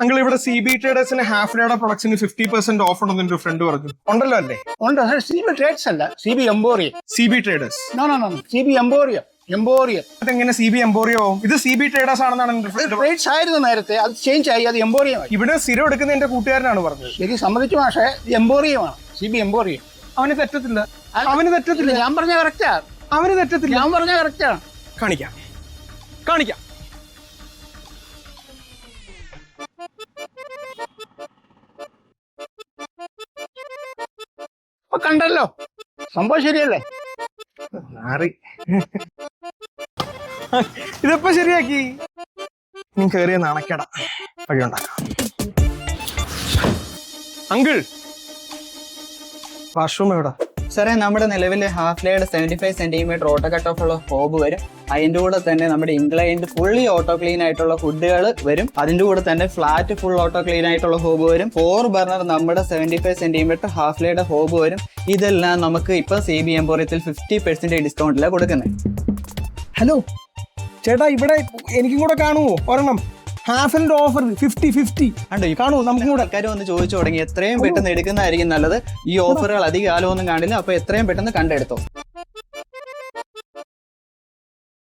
Uncle ഇവിടെ C B ട്രേഡേഴ്സിന് half ഡേയുടെ പ്രൊഡക്ട്സിന് fifty percent of ഉണ്ടെന്ന് എന്റെ ഫ്രണ്ട് പറഞ്ഞു. ഉണ്ടല്ലോ അല്ലേ? ഉണ്ട്. സി ബി ട്രേഡ്സ് അല്ല. C B Emporia C B traders C B Emporia Emporia അതെങ്ങനെ സി ബി എംബോറിയ ഇത് സി ബി ട്രേഡേഴ്സ് ആണെന്നാണ് ട്രേഡ്സ് ആയിരുന്നു നേരത്തെ. അത് ചേഞ്ച് ആയി. അത് എംബോറിയമായി ഇവിടെ സ്ഥിരം എടുക്കുന്ന എന്റെ കൂട്ടുകാരനാണ് പറഞ്ഞത്. ശരി സമ്മതിച്ചു പക്ഷേ എംബോറിയമാണ് സി ബി എംബോറിയം അവന് തെറ്റത്തില്ല. അവന് തെറ്റത്തില്ല. ഞാൻ പറഞ്ഞ കറക്റ്റാ അവന് തെറ്റത്തില്ല. ഞാൻ പറഞ്ഞ കറക്റ്റാണ് കാണിക്കാം. കാണിക്കാം. കണ്ടല്ലോ. സംഭവം ശരിയല്ലേ? മാറി. ഇതിപ്പോ ശരിയാക്കി? നീ കേറിയ നാണക്കേട. വഴിയുണ്ടാക്കാം അങ്കിൾ. വാഷ്റൂം എവിടാ? സാറേ നമ്മുടെ നിലവിലെ half layered seventy five centimetre auto cut off ഉള്ള ഹോബ് വരും. അതിന്റെ കൂടെ തന്നെ നമ്മുടെ ഇൻക്ലൈൻഡ് ഫുള്ളി ഓട്ടോ ക്ലീൻ ആയിട്ടുള്ള ഫുഡുകൾ വരും. അതിന്റെ കൂടെ തന്നെ ഫ്ലാറ്റ് ഫുൾ ഓട്ടോ ക്ലീൻ ആയിട്ടുള്ള ഹോബ് വരും. ഫോർ ബർണർ നമ്മുടെ seventy five centimetre half laid hob വരും. ഇതെല്ലാം നമുക്ക് ഇപ്പോൾ സി ബി എംപോറിയത്തിൽ ഫിഫ്റ്റി പെർസെന്റ് ഡിസ്കൗണ്ടിലാണ് കൊടുക്കുന്നത് ഹലോ ചേട്ടാ ഇവിടെ എനിക്കും കൂടെ കാണുമോ ഒരെണ്ണം. ഹാഫിന്റെ ഓഫർ ഫിഫ്റ്റി ഫിഫ്റ്റി കണ്ടോ? ഈ കാണൂ നമുക്ക് കൂടെ ആൾക്കാർ വന്ന് ചോദിച്ചു തുടങ്ങി എത്രയും പെട്ടെന്ന് എടുക്കുന്നതായിരിക്കും നല്ലത്. ഈ ഓഫറുകൾ അധിക കാലമൊന്നും കാണില്ല. അപ്പോൾ എത്രയും പെട്ടെന്ന് കണ്ടെടുത്തോ.